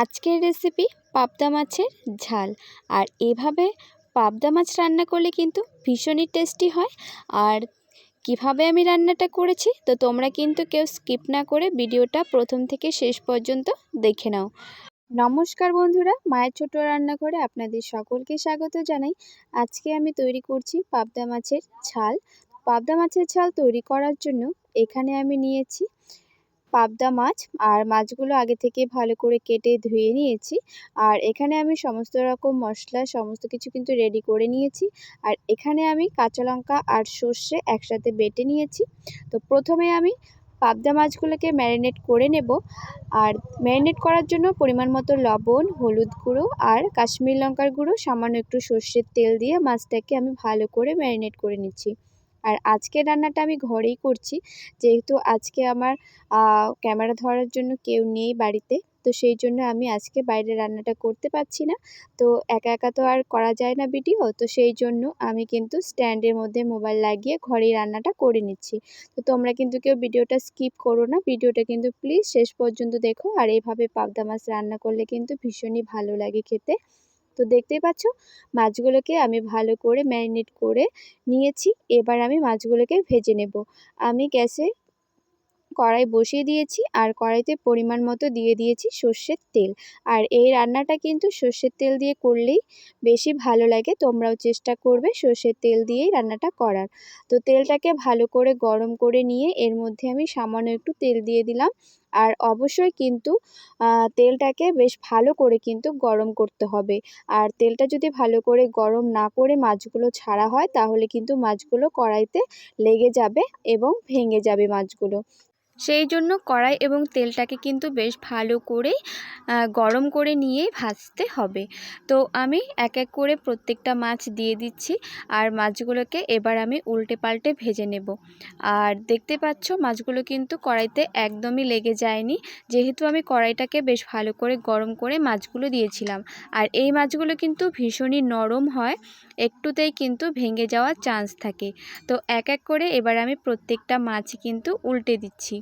আজকের রেসিপি পাবদা মাছের ঝাল। আর এভাবে পাবদা মাছ রান্না করলে কিন্তু ভীষণই টেস্টি হয়। আর কীভাবে আমি রান্নাটা করেছি, তো তোমরা কিন্তু কেউ স্কিপ না করে ভিডিওটা প্রথম থেকে শেষ পর্যন্ত দেখে নাও। নমস্কার বন্ধুরা, মায়ের ছোট রান্নাঘরে আপনাদের সকলকে স্বাগত জানাই। আজকে আমি তৈরি করছি পাবদা মাছের ঝাল। পাবদা মাছের ঝাল তৈরি করার জন্য এখানে আমি নিয়েছি পাবদা মাছ আর মাছগুলো আগে থেকে ভালো করে কেটে ধুয়ে নিয়েছি। আর এখানে আমি সমস্ত রকম মশলা, সমস্ত কিছু কিন্তু রেডি করে নিয়েছি। আর এখানে আমি কাঁচা লঙ্কা আর সর্ষে একসাথে বেটে নিয়েছি। তো প্রথমে আমি পাবদা মাছগুলোকে ম্যারিনেট করে নেব। আর ম্যারিনেট করার জন্য পরিমাণ মতো লবণ, হলুদ গুঁড়ো আর কাশ্মীর লঙ্কার গুঁড়ো, সামান্য একটু সর্ষের তেল দিয়ে মাছটাকে আমি ভালো করে ম্যারিনেট করে নিচ্ছি। আর আজকের রান্নাটা আমি ঘরেই করছি। যেহেতু আজকে আমার ক্যামেরা ধরার জন্য কেউ নেই বাড়িতে, তো সেই জন্য আমি আজকে বাইরে রান্নাটা করতে পারছি না। তো একা একা তো আর করা যায় না ভিডিও, তো সেই জন্য আমি কিন্তু স্ট্যান্ডের মধ্যে মোবাইল লাগিয়ে ঘরেই রান্নাটা করে নিচ্ছি। তো তোমরা কিন্তু কেউ ভিডিওটা স্কিপ করো না, ভিডিওটা কিন্তু প্লিজ শেষ পর্যন্ত দেখো। আর এইভাবে পাবদা মাছ রান্না করলে কিন্তু ভীষণই ভালো লাগে খেতে। তো দেখতেই পাচ্ছ, মাছগুলোকে আমি ভালো করে ম্যারিনেট করে নিয়েছি। এবার আমি মাছগুলোকে ভেজে নেব। আমি গ্যাসে কড়াই বসিয়ে দিয়েছি আর কড়াইতে পরিমাণ মতো দিয়ে দিয়েছি সর্ষের তেল। আর এই রান্নাটা কিন্তু সর্ষের তেল দিয়ে করলেই বেশি ভালো লাগে, তোমরাও চেষ্টা করবে সর্ষের তেল দিয়েই রান্নাটা করার। তো তেলটাকে ভালো করে গরম করে নিয়ে এর মধ্যে আমি সামান্য একটু তেল দিয়ে দিলাম। আর অবশ্যই কিন্তু তেলটাকে বেশ ভালো করে কিন্তু গরম করতে হবে। আর তেলটা যদি ভালো করে গরম না করে মাছগুলো ছাড়া হয়, তাহলে কিন্তু মাছগুলো কড়াইতে লেগে যাবে এবং ভেঙে যাবে মাছগুলো। সেই জন্য কড়াই এবং তেলটাকে কিন্তু বেশ ভালো করে গরম করে নিয়ে ভাজতে হবে। তো আমি এক এক করে প্রত্যেকটা মাছ দিয়ে দিচ্ছি আর মাছগুলোকে এবার আমি উল্টে পাল্টে ভেজে নেব। আর দেখতে পাচ্ছ মাছগুলো কিন্তু কড়াইতে একদমই লেগে যায়নি। যেহেতু আমি কড়াইটাকে বেশ ভালো করে গরম করে মাছগুলো দিয়েছিলাম। আর এই মাছগুলো কিন্তু ভীষণই নরম হয়, একটুতেই কিন্তু ভেঙে যাওয়ার চান্স থাকে। তো এক এক করে এবার আমি প্রত্যেকটা মাছ কিন্তু উল্টে দিচ্ছি।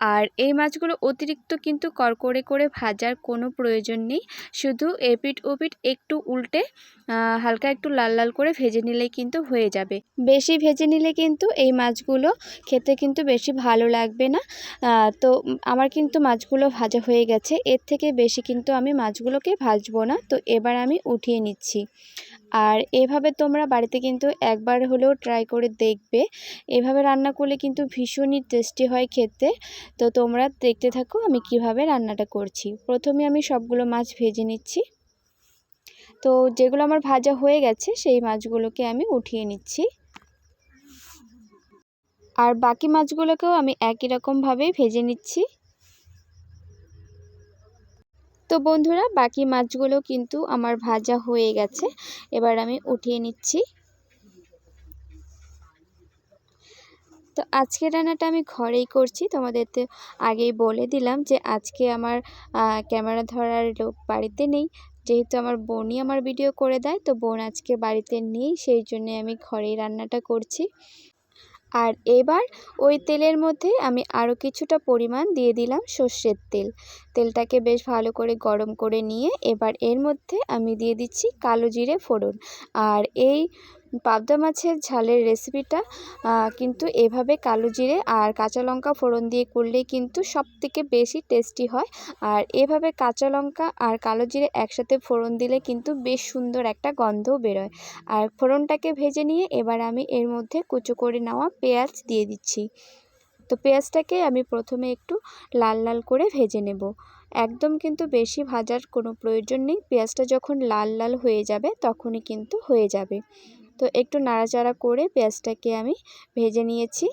আর এই মাছগুলো অতিরিক্ত কিন্তু করকরে করে ভাজার কোনো প্রয়োজন নেই। শুধু এপিট ওপিট একটু উল্টে হালকা একটু লাল লাল করে ভেজে নিলেই কিন্তু হয়ে যাবে। বেশি ভেজে নিলে কিন্তু এই মাছগুলো খেতে কিন্তু বেশি ভালো লাগবে না। তো আমার কিন্তু মাছগুলো ভাজা হয়ে গেছে। এর থেকে বেশি কিন্তু আমি মাছগুলোকে ভাজবো না। তো এবার আমি উঠিয়ে নিচ্ছি। আর এভাবে তোমরা বাড়িতে কিন্তু একবার হলেও ট্রাই করে দেখবে। এভাবে রান্না করলে কিন্তু ভীষণই টেস্টি হয় খেতে। তো তোমরা দেখতে থাকো আমি কীভাবে রান্নাটা করছি। প্রথমে আমি সবগুলো মাছ ভেজে নিচ্ছি। তো যেগুলো আমার ভাজা হয়ে গেছে, সেই মাছগুলোকে আমি উঠিয়ে নিচ্ছি। আর বাকি মাছগুলোকেও আমি একই রকমভাবেই ভেজে নিচ্ছি। তো বন্ধুরা, বাকি মাছগুলো কিন্তু আমার ভাজা হয়ে গেছে। এবার আমি উঠিয়ে নিচ্ছি। তো আজকে রান্নাটা আমি ঘরেই করছি। তোমাদের তো আগেই বলে দিলাম যে আজকে আমার ক্যামেরা ধরার লোক বাড়িতে নেই। যেহেতু আমার বোনই আমার ভিডিও করে দেয়, তো বোন আজকে বাড়িতে নেই, সেই জন্যে আমি ঘরেই রান্নাটা করছি। আর এবার ওই তেলের মধ্যে আমি আরও কিছুটা পরিমাণ দিয়ে দিলাম সর্ষের তেল। তেলটাকে বেশ ভালো করে গরম করে নিয়ে এবার এর মধ্যে আমি দিয়ে দিচ্ছি কালো জিরে ফোড়ন। আর এই পাবদা মাছের ঝালের রেসিপিটা কিন্তু এভাবে কালো জিরে আর কাঁচা লঙ্কা ফোড়ন দিয়ে করলেই কিন্তু সব থেকে বেশি টেস্টি হয়। আর এভাবে কাঁচা লঙ্কা আর কালো জিরে একসাথে ফোড়ন দিলে কিন্তু বেশ সুন্দর একটা গন্ধও বেরোয়। আর ফোড়নটাকে ভেজে নিয়ে এবার আমি এর মধ্যে কুচো করে নেওয়া পেঁয়াজ দিয়ে দিচ্ছি। তো পেঁয়াজটাকে আমি প্রথমে একটু লাল লাল করে ভেজে নেব। একদম কিন্তু বেশি ভাজার কোনো প্রয়োজন নেই। পেঁয়াজটা যখন লাল লাল হয়ে যাবে তখনই কিন্তু হয়ে যাবে। তো একটু নাড়াচাড়া করে পেঁয়াজটাকে আমি ভেজে নিয়েছি।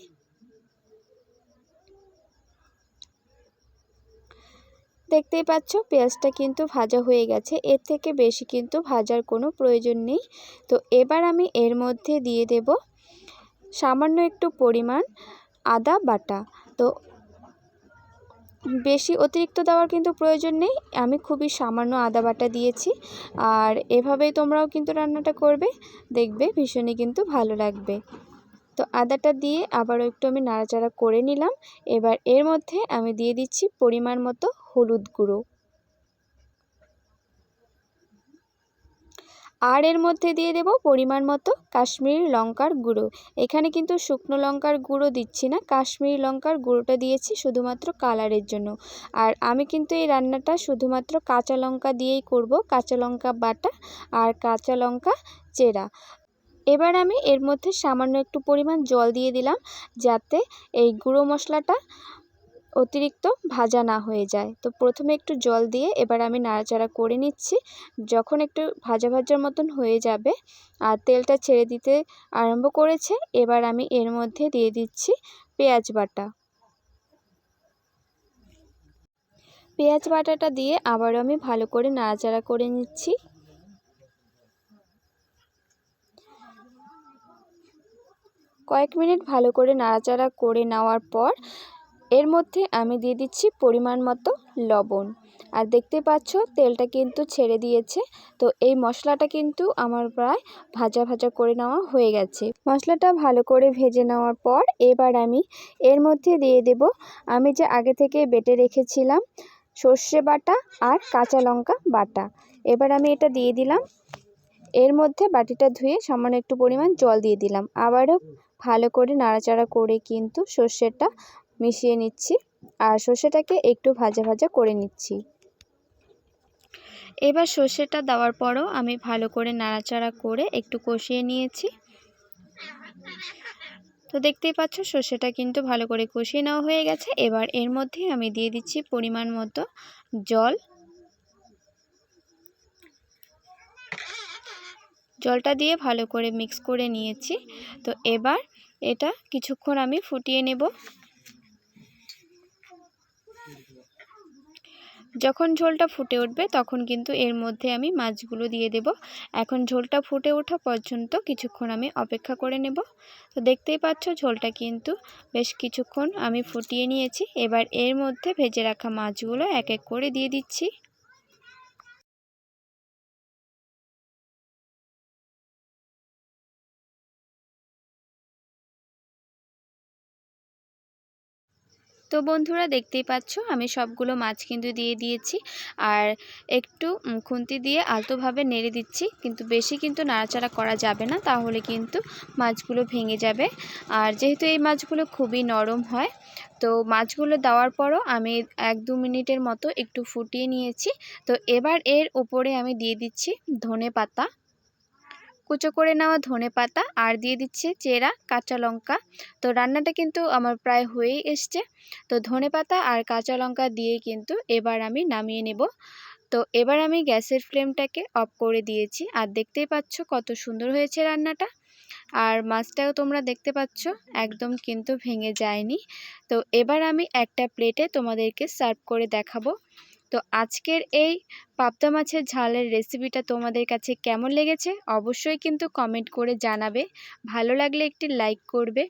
দেখতেই পাচ্ছ পেঁয়াজটা কিন্তু ভাজা হয়ে গেছে, এর থেকে বেশি কিন্তু ভাজার কোনো প্রয়োজন নেই। তো এবার আমি এর মধ্যে দিয়ে দেব সামান্য একটু পরিমাণ আদা বাটা। তো বেশি অতিরিক্ত দেওয়ার কিন্তু প্রয়োজন নেই। আমি খুবই সামান্য আদা বাটা দিয়েছি। আর এভাবেই তোমরাও কিন্তু রান্নাটা করবে। দেখবে ভীষণই কিন্তু ভালো লাগবে। তো আদাটা দিয়ে আবারও একটু আমি নাড়াচাড়া করে নিলাম। এবার এর মধ্যে আমি দিয়ে দিচ্ছি পরিমাণ মতো হলুদ গুঁড়ো। আর এর মধ্যে দিয়ে দেব পরিমাণ মতো কাশ্মীরি লঙ্কার গুঁড়ো। এখানে কিন্তু শুকনো লঙ্কার গুঁড়ো দিচ্ছি না, কাশ্মীরি লঙ্কার গুঁড়োটা দিয়েছি শুধুমাত্র কালারের জন্য। আর আমি কিন্তু এই রান্নাটা শুধুমাত্র কাঁচা লঙ্কা দিয়েই করব, কাঁচা লঙ্কা বাটা আর কাঁচা লঙ্কা চেরা। এবার আমি এর মধ্যে সামান্য একটু পরিমাণ জল দিয়ে দিলাম, যাতে এই গুঁড়ো মশলাটা অতিরিক্ত ভাজা না হয়ে যায়। তো প্রথমে একটু জল দিয়ে এবার আমি নাড়াচাড়া করে নিচ্ছি। যখন একটু ভাজা ভাজার মতন হয়ে যাবে আর তেলটা ছেড়ে দিতে আরম্ভ করেছে, এবার আমি এর মধ্যে দিয়ে দিচ্ছি পেঁয়াজ বাটা। পেঁয়াজ বাটাটা দিয়ে আবারও আমি ভালো করে নাড়াচাড়া করে নিচ্ছি। কয়েক মিনিট ভালো করে নাড়াচাড়া করে নেওয়ার পর এর মধ্যে আমি দিয়ে দিচ্ছি পরিমাণ মতো লবণ। আর দেখতে পাচ্ছ, তেলটা কিন্তু ছেড়ে দিয়েছে। তো এই মশলাটা কিন্তু আমার প্রায় ভাজা ভাজা করে নেওয়া হয়ে গেছে। মশলাটা ভালো করে ভেজে নেওয়ার পর এবার আমি এর মধ্যে দিয়ে দেব, আমি যে আগে থেকে বেটে রেখেছিলাম সর্ষে বাটা আর কাঁচা লঙ্কা বাটা। এবার আমি এটা দিয়ে দিলাম। এর মধ্যে বাটিটা ধুয়ে সামান্য একটু পরিমাণ জল দিয়ে দিলাম। আবারও ভালো করে নাড়াচাড়া করে কিন্তু সর্ষেটা মিশিয়ে নিচ্ছি আর সর্ষেটাকে একটু ভাজা ভাজা করে নিচ্ছি। এবার সর্ষেটা দেওয়ার পরও আমি ভালো করে নাড়াচাড়া করে একটু কষিয়ে নিয়েছি। তো দেখতেই পাচ্ছ সর্ষেটা কিন্তু ভালো করে কষিয়ে নেওয়া হয়ে গেছে। এবার এর মধ্যে আমি দিয়ে দিচ্ছি পরিমাণ মতো জল। জলটা দিয়ে ভালো করে মিক্স করে নিয়েছি। তো এবার এটা কিছুক্ষণ আমি ফুটিয়ে নেব। যখন ঝোলটা ফুটে উঠবে তখন কিন্তু এর মধ্যে আমি মাছগুলো দিয়ে দেব। এখন ঝোলটা ফুটে ওঠা পর্যন্ত কিছুক্ষণ আমি অপেক্ষা করে নেব। তো দেখতেই পাচ্ছ ঝোলটা কিন্তু বেশ কিছুক্ষণ আমি ফুটিয়ে নিয়েছি। এবার এর মধ্যে ভেজে রাখা মাছগুলো এক এক করে দিয়ে দিচ্ছি। তো বন্ধুরা দেখতেই পাচ্ছ, আমি সবগুলো মাছ কিন্তু দিয়ে দিয়েছি। আর একটু খুন্তি দিয়ে আলতোভাবে নেড়ে দিচ্ছি, কিন্তু বেশি কিন্তু নাড়াচাড়া করা যাবে না, তাহলে কিন্তু মাছগুলো ভেঙে যাবে। আর যেহেতু এই মাছগুলো খুবই নরম হয়, তো মাছগুলো দেওয়ার পরও আমি এক দু মিনিটের মতো একটু ফুটিয়ে নিয়েছি। তো এবার এর উপরে আমি দিয়ে দিচ্ছি ধনে পাতা। কুচো করে নেওয়া ধনে পাতা, আর দিয়ে দিচ্ছে চেরা, কাঁচা লঙ্কা। তো রান্নাটা কিন্তু আমার প্রায় হয়েই এসছে। তো ধনে পাতা আর কাঁচা লঙ্কা দিয়ে কিন্তু এবার আমি নামিয়ে নেব। তো এবার আমি গ্যাসের ফ্লেমটাকে অফ করে দিয়েছি, আর দেখতেই পাচ্ছ কত সুন্দর হয়েছে রান্নাটা। আর মাছটাও তোমরা দেখতে পাচ্ছ, একদম কিন্তু ভেঙে যায়নি। তো এবার আমি একটা প্লেটে তোমাদেরকে সার্ভ করে দেখাবো। তো আজকের এই পাবদা মাছের ঝালের রেসিপিটা তোমাদের কাছে কেমন লেগেছে অবশ্যই কিন্তু কমেন্ট করে জানাবে। ভালো লাগলে একটি লাইক করবে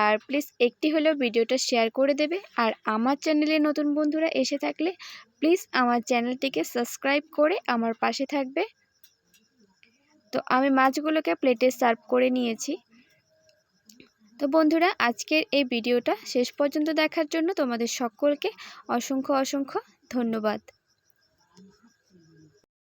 আর প্লিজ একটি হলেও ভিডিওটা শেয়ার করে দেবে। আর আমার চ্যানেলে নতুন বন্ধুরা এসে থাকলে প্লিজ আমার চ্যানেলটিকে সাবস্ক্রাইব করে আমার পাশে থাকবে। তো আমি মাছগুলোকে প্লেটে সার্ভ করে নিয়েছি। তো বন্ধুরা, আজকের এই ভিডিওটা শেষ পর্যন্ত দেখার জন্য তোমাদের সকলকে অসংখ্য অসংখ্য ধন্যবাদ।